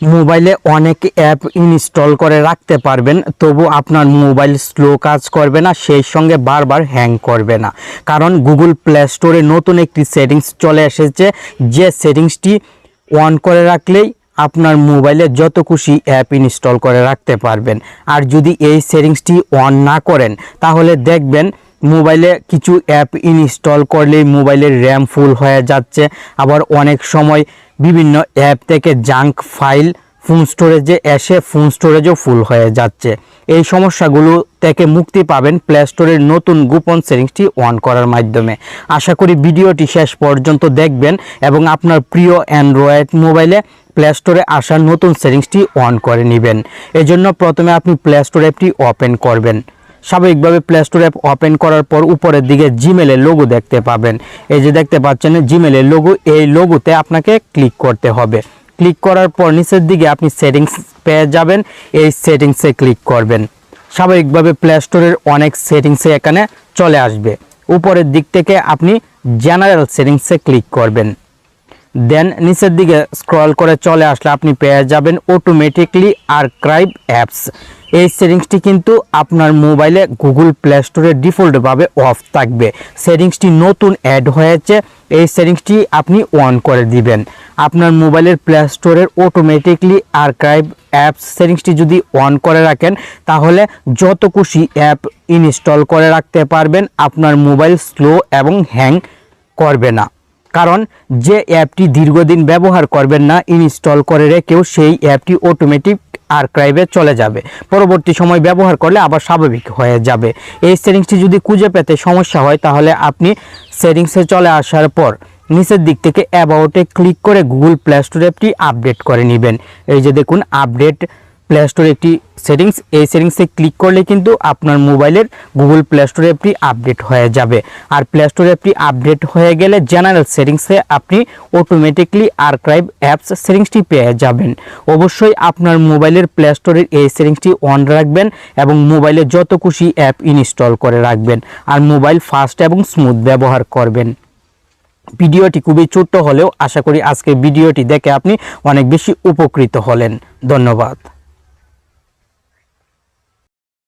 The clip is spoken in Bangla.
মোবাইলে অনেক অ্যাপ ইনস্টল করে রাখতে পারবেন, তবু আপনার মোবাইল স্লো কাজ করবে না, সেই সঙ্গে বারবার হ্যাং করবে না। কারণ গুগল প্লে স্টোরে নতুন একটি সেটিংস চলে এসেছে, যে সেটিংসটি অন করে রাখলেই আপনার মোবাইলে যত খুশি অ্যাপ ইনস্টল করে রাখতে পারবেন। আর যদি এই সেটিংসটি অন না করেন, তাহলে দেখবেন মোবাইলে কিছু অ্যাপ ইনস্টল করলেই মোবাইলের র্যাম ফুল হয়ে যাচ্ছে। আবার অনেক সময় বিভিন্ন অ্যাপ থেকে জাঙ্ক ফাইল, ফোন স্টোরেজে এসে ফোন স্টোরেজও ফুল হয়ে যাচ্ছে। এই সমস্যাগুলো থেকে মুক্তি পাবেন প্লে স্টোরের নতুন গোপন সেটিংসটি অন করার মাধ্যমে। আশা করি ভিডিওটি শেষ পর্যন্ত দেখবেন এবং আপনার প্রিয় অ্যান্ড্রয়েড মোবাইলে প্লে স্টোরে আসা নতুন সেটিংসটি অন করে নেবেন। এজন্য প্রথমে আপনি প্লে স্টোর অ্যাপটি ওপেন করবেন। স্বাভাবিকভাবে প্লে স্টোর অ্যাপ ওপেন করার পর উপরের দিকে জিমেলের লোগো দেখতে পাবেন। এই যে দেখতে পাচ্ছেন জিমেলের লোগো এই লোগোতে আপনাকে ক্লিক করতে হবে। ক্লিক করার পর নিচের দিকে আপনি সেটিংস পেয়ে যাবেন, এই সেটিংসে ক্লিক করবেন। স্বাভাবিকভাবে প্লে স্টোরের অনেক সেটিংসে এখানে চলে আসবে। উপরের দিক থেকে আপনি জেনারেল সেটিংসে ক্লিক করবেন। দেন নিচের দিকে স্ক্রল করে চলে আসলে আপনি পেয়ে যাবেন অটোমেটিকলি আর্কাইভ অ্যাপস এই সেটিংসটি কিন্তু আপনার মোবাইলে গুগল প্লে স্টোরে ডিফল্টভাবে অফ থাকবে। সেটিংসটি নতুন অ্যাড হয়েছে, এই সেটিংসটি আপনি অন করে দিবেন। আপনার মোবাইলের প্লে স্টোরের অটোমেটিকলি আর্কাইভ অ্যাপস সেটিংসটি যদি অন করে রাখেন, তাহলে যত খুশি অ্যাপ ইনস্টল করে রাখতে পারবেন, আপনার মোবাইল স্লো এবং হ্যাং করবে না। কারণ যে অ্যাপটি দীর্ঘদিন ব্যবহার করবেন না, ইনস্টল করে রেখেও সেই অ্যাপটি অটোমেটিক আর্কাইভে চলে যাবে। পরবর্তী সময় ব্যবহার করলে আবার স্বাভাবিক হয়ে যাবে। এই সেটিংসটি যদি খুঁজে পেতে সমস্যা হয়, তাহলে আপনি সেটিংসে চলে আসার পর নিচের দিক থেকে অ্যাবাউটে ক্লিক করে গুগল প্লে স্টোর অ্যাপটি আপডেট করে নেবেন। এই যে দেখুন আপডেট প্লে স্টোর একটি সেটিংস এই সেটিংসে ক্লিক করলে কিন্তু আপনার মোবাইলের গুগল প্লে স্টোর অ্যাপটি আপডেট হয়ে যাবে। আর প্লে স্টোর অ্যাপটি আপডেট হয়ে গেলে জেনারেল সেটিংসে আপনি অটোমেটিকলি আর্কাইভ অ্যাপস সেটিংসটি পেয়ে যাবেন। অবশ্যই আপনার মোবাইলের প্লে স্টোরের এই সেটিংসটি অন রাখবেন এবং মোবাইলে যত খুশি অ্যাপ ইনস্টল করে রাখবেন আর মোবাইল ফাস্ট এবং স্মুথ ব্যবহার করবেন। ভিডিওটি খুবই ছোট্ট হলেও আশা করি আজকে ভিডিওটি দেখে আপনি অনেক বেশি উপকৃত হলেন। ধন্যবাদ।